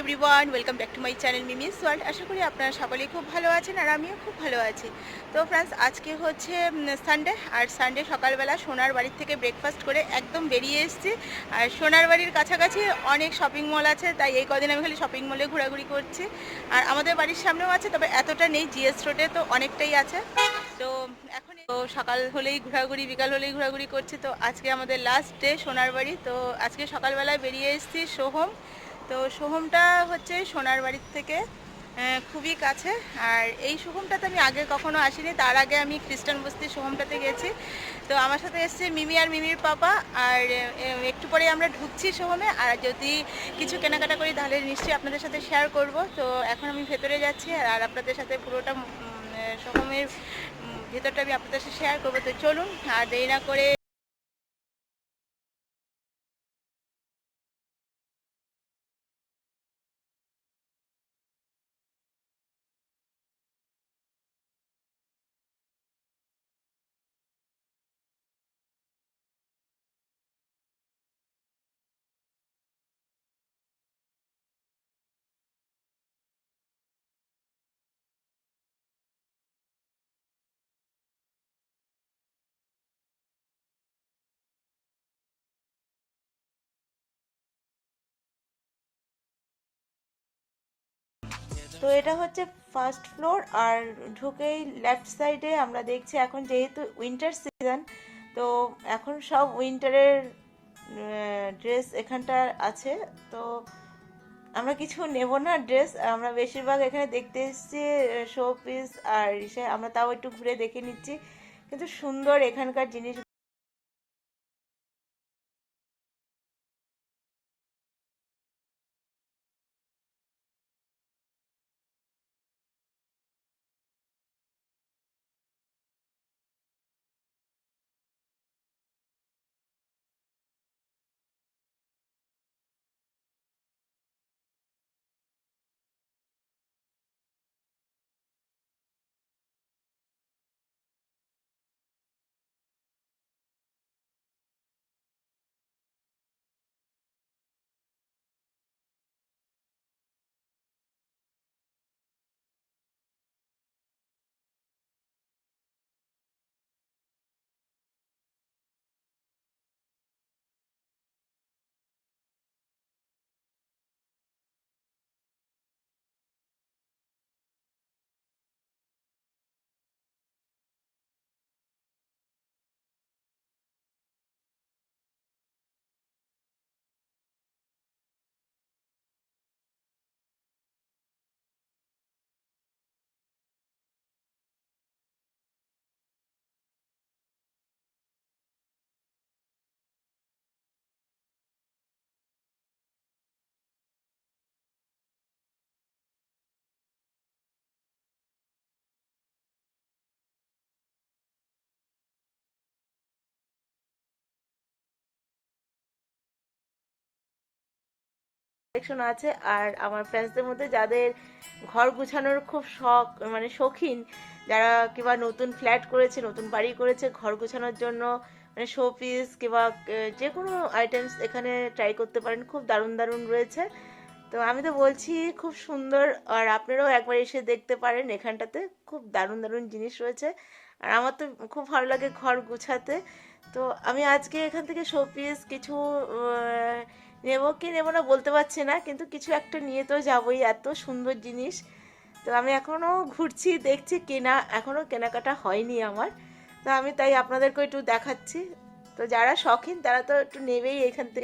Everyone welcome back to my channel Mimi's world আশা করি আপনারা সকলেই খুব ভালো আছেন আর আমিও খুব ভালো আছি। তো ফ্রেন্ডস আজকে হচ্ছে সানডে আর সানডে সকালবেলা সোনার বাড়ির থেকে ব্রেকফাস্ট করে একদম বেরিয়ে এসেছি। আর সোনার বাড়ির কাছাকাছি অনেক শপিং মল আছে, তাই এই কদিন আমি খালি শপিং মলে ঘোরাঘুরি করছি। আর আমাদের বাড়ির সামনেও আছে, তবে এতটা নেই জিএস রোডে তো অনেকটাই আছে। তো এখন তো সকাল হলেই ঘোরাঘুরি, বিকাল হলেই ঘোরাঘুরি করছি। তো আজকে আমাদের লাস্ট ডে সোনার বাড়ি। তো আজকে সকালবেলায় বেরিয়ে এসেছি সোহম। তো সোহমটা হচ্ছে সোনার বাড়ির থেকে খুবই কাছে। আর এই সোহমটাতে আমি আগে কখনো আসিনি, তার আগে আমি খ্রিস্টান বস্তি সোহমটাতে গেছি। তো আমার সাথে এসছে মিমি আর মিমির পাপা। আর একটু পরে আমরা ঢুকছি সোহমে। আর যদি কিছু কেনাকাটা করি, তাহলে নিশ্চয়ই আপনাদের সাথে শেয়ার করব। তো এখন আমি ভেতরে যাচ্ছি, আর আপনাদের সাথে পুরোটা সোহমের ভেতরটা আমি আপনাদের সাথে শেয়ার করব। তো চলুন, আর দেরি না করে তো এটা হচ্ছে ফার্স্ট ফ্লোর আর ঢুকেই লেফট সাইডে আমরা দেখছি এখন যেহেতু উইন্টার সিজন তো এখন সব উইন্টারের ড্রেস এখানটা আছে। তো আমরা কিছু নেব না ড্রেস আমরা বেশিরভাগ এখানে দেখতে এসেছি শো পিস আর আমরা তাও একটু ঘুরে দেখে নিচ্ছি। কিন্তু সুন্দর এখানকার জিনিস কালেকশন আছে, আর আমার ফ্রেন্ডসদের মধ্যে যাদের ঘর গুছানোর খুব শখ মানে শৌখিন, যারা কিংবা নতুন ফ্ল্যাট করেছে, নতুন বাড়ি করেছে, ঘর গুছানোর জন্য মানে শো পিস কিংবা যে কোনো আইটেমস এখানে ট্রাই করতে পারেন, খুব দারুণ দারুণ রয়েছে। তো আমি তো বলছি, খুব সুন্দর, আর আপনারাও একবার এসে দেখতে পারেন এখানটাতে, খুব দারুণ দারুণ জিনিস রয়েছে। আর আমার তো খুব ভালো লাগে ঘর গুছাতে। তো আমি আজকে এখান থেকে শো পিস কিছু নেব কি নেব না বলতে পারছি না, কিন্তু কিছু একটা নিয়ে তো যাবোই, এত সুন্দর জিনিস। তো আমি এখনও ঘুরছি, দেখছি কেনা এখনও কেনাকাটা হয়নি আমার। তো আমি তাই আপনাদেরকে একটু দেখাচ্ছি। তো যারা শখিন, তারা তো একটু নেবেই এখান থেকে।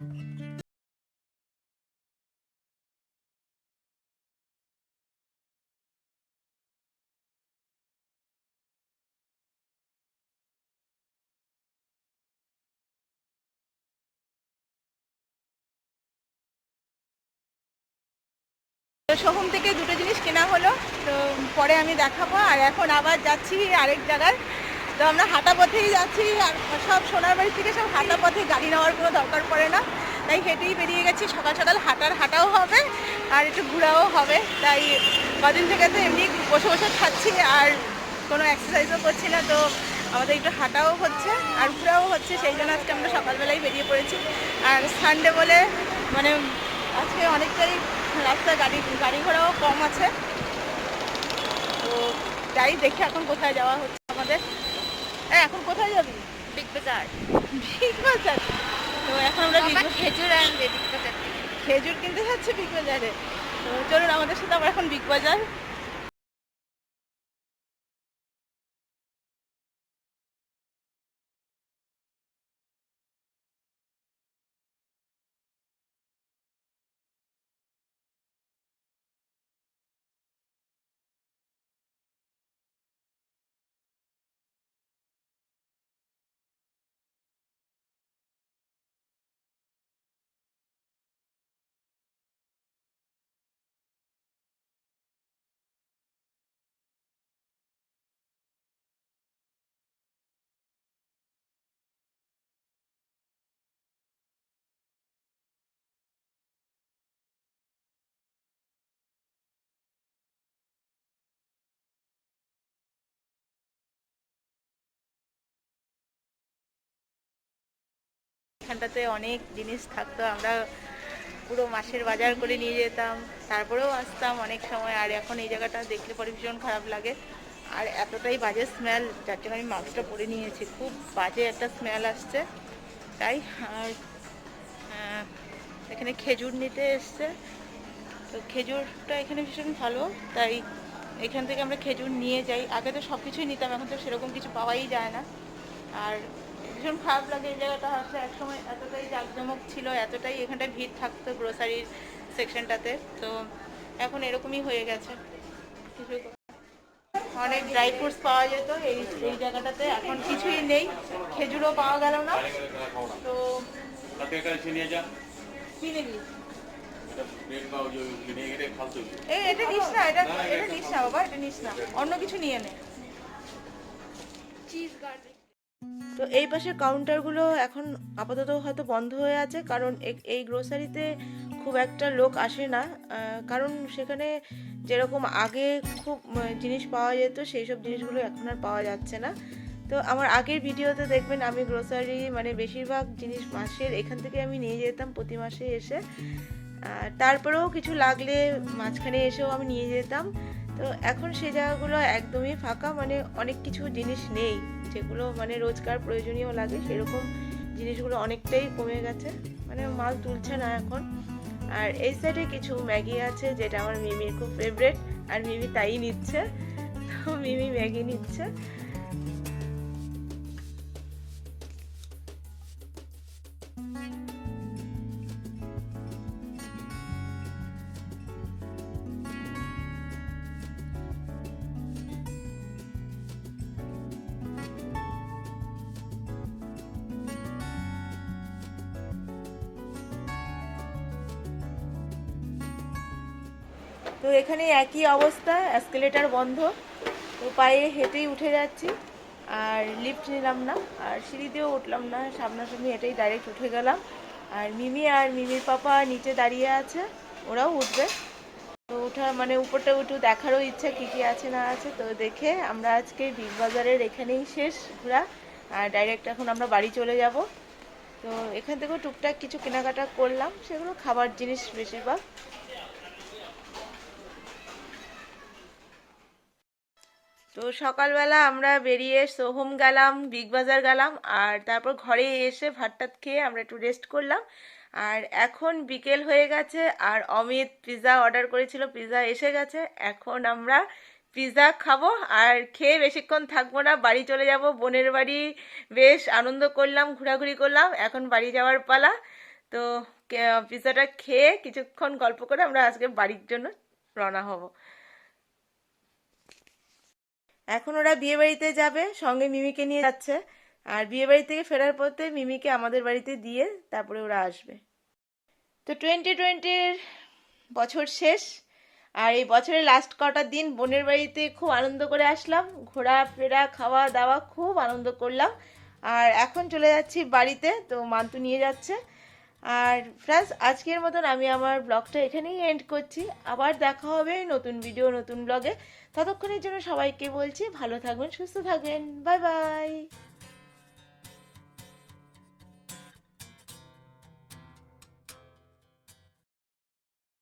সোহম থেকে দুটো জিনিস কেনা হলো, তো পরে আমি দেখাবো, আর এখন আবার যাচ্ছি আরেক জায়গায়। তো আমরা হাঁটা পথেই যাচ্ছি আর সব সোনার বাড়ি থেকে সব হাঁটা পথে গাড়ি নেওয়ার কোনো দরকার পড়ে না। তাই হেঁটেই বেরিয়ে গেছি। সকাল সকাল হাঁটার হাঁটাও হবে আর একটু ঘোরাও হবে। তাই কদিন থেকে তো এমনি বসে বসে খাচ্ছি আর কোনো এক্সারসাইজও করছি না। তো আমাদের একটু হাঁটাও হচ্ছে আর ঘোরাও হচ্ছে। সেই জন্য আজকে আমরা সকালবেলাই বেরিয়ে পড়েছি। আর সানডে বলে মানে আজকে অনেকটাই রাস্তায় গাড়ি গাড়ি ঘোড়াও কম আছে। তো যাই দেখি এখন কোথায় যাওয়া হচ্ছে আমাদের। এখন কোথায় যাবি? বিগ বাজার। বিগ বাজার? তো এখন আমরা বিগ খেজুর আনবে বিগ বাজার খেজুর কিনতে যাচ্ছে বিগ বাজারে। তো চলুন আমাদের সাথে আবার এখন বিগ বাজার। এখানটাতে অনেক জিনিস থাকতো। আমরা পুরো মাসের বাজার করে নিয়ে যেতাম। তারপরেও আসতাম অনেক সময়। আর এখন এই জায়গাটা দেখলে পরে ভীষণ খারাপ লাগে। আর এতটাই বাজে স্মেল যার জন্য আমি মাস্কটা পরে নিয়েছি। খুব বাজে একটা স্মেল আসছে। তাই আর এখানে খেজুর নিতে এসছে। তো খেজুরটা এখানে ভীষণ ভালো। তাই এখান থেকে আমরা খেজুর নিয়ে যাই। আগে তো সব কিছুই নিতাম, এখন তো সেরকম কিছু পাওয়াই যায় না। আর ভীষণ খারাপ লাগে এই জায়গাটা আসলে একসময় এতটাই জাঁকজমক ছিল এতটাই এখানটায় ভিড় থাকতো গ্রোসারির সেকশনটাতে তো এখন এরকমই হয়ে গেছে। কিছু অনেক ড্রাই ফ্রুটস পাওয়া যেত এই এই জায়গাটাতে এখন কিছুই নেই। খেজুরও পাওয়া গেল না। তো এটা এটা নিস না এটা এটা নিস না বাবা এটা নিস না। অন্য কিছু নিয়ে নে। চিজ গার্লিক তো এই পাশের কাউন্টারগুলো এখন আপাতত হয়তো বন্ধ হয়ে আছে, কারণ এই গ্রোসারিতে খুব একটা লোক আসে না। কারণ সেখানে যেরকম আগে খুব জিনিস পাওয়া যেত, সেই সব জিনিসগুলো এখন আর পাওয়া যাচ্ছে না। তো আমার আগের ভিডিওতে দেখবেন আমি গ্রোসারি মানে বেশিরভাগ জিনিস মাসের এখান থেকে আমি নিয়ে যেতাম প্রতি মাসে এসে। তারপরেও কিছু লাগলে মাঝখানে এসেও আমি নিয়ে যেতাম। তো এখন সে জায়গাগুলো একদমই ফাঁকা মানে অনেক কিছু জিনিস নেই, যেগুলো মানে রোজকার প্রয়োজনীয় লাগে, সেরকম জিনিসগুলো অনেকটাই কমে গেছে মানে মাল তুলছে না এখন। আর এই সাইডে কিছু ম্যাগি আছে, যেটা আমার মিমির খুব ফেভারেট আর মিমি তাই নিচ্ছে, তো মিমি ম্যাগি নিচ্ছে। তো এখানে একই অবস্থা অ্যাসকেলেটার বন্ধ। তো পায়ে হেঁটেই উঠে যাচ্ছি, আর লিফট নিলাম না, আর সিঁড়িতেও উঠলাম না, সামনাসামনি হেঁটেই ডাইরেক্ট উঠে গেলাম। আর মিমি আর মিমির পাপা নিচে দাঁড়িয়ে আছে, ওরাও উঠবে। তো ওঠা মানে উপরটা উঠে দেখারও ইচ্ছা কী কী আছে না আছে, তো দেখে আমরা আজকে বিগ বাজারের এখানেই শেষ ঘোরা। আর ডাইরেক্ট এখন আমরা বাড়ি চলে যাব। তো এখান থেকেও টুকটাক কিছু কেনাকাটা করলাম, সেগুলো খাবার জিনিস বেশিরভাগ। তো সকালবেলা আমরা বেরিয়ে সোহম গেলাম, বিগ বাজার গেলাম, আর তারপর ঘরে এসে ভাত টাত খেয়ে আমরা একটু রেস্ট করলাম। আর এখন বিকেল হয়ে গেছে, আর অমিত পিৎজা অর্ডার করেছিল পিৎজা এসে গেছে। এখন আমরা পিৎজা খাব, আর খেয়ে বেশিক্ষণ থাকব না, বাড়ি চলে যাব, বোনের বাড়ি। বেশ আনন্দ করলাম, ঘোরাঘুরি করলাম, এখন বাড়ি যাওয়ার পালা। তো পিৎজাটা খেয়ে কিছুক্ষণ গল্প করে আমরা আজকে বাড়ির জন্য রওনা হব। এখন ওরা বিয়ে বাড়িতে যাবে, সঙ্গে মিমিকে নিয়ে যাচ্ছে। আর বিয়ে বাড়ি থেকে ফেরার পথে মিমিকে আমাদের বাড়িতে দিয়ে তারপরে ওরা আসবে। তো টোয়েন্টি টোয়েন্টির বছর শেষ। আর এই বছরের লাস্ট কটা দিন বোনের বাড়িতে খুব আনন্দ করে আসলাম। ঘোরাফেরা খাওয়া দাওয়া খুব আনন্দ করলাম। আর এখন চলে যাচ্ছি বাড়িতে, তো মান্তু নিয়ে যাচ্ছে। আর ফ্রেন্ডস আজকের মতন আমি আমার ব্লগটা এখানেই এন্ড করছি। আবার দেখা হবে নতুন ভিডিও নতুন ব্লগে ততক্ষণের জন্য সবাইকে বলছি, ভালো থাকবেন, সুস্থ থাকবেন। Bye bye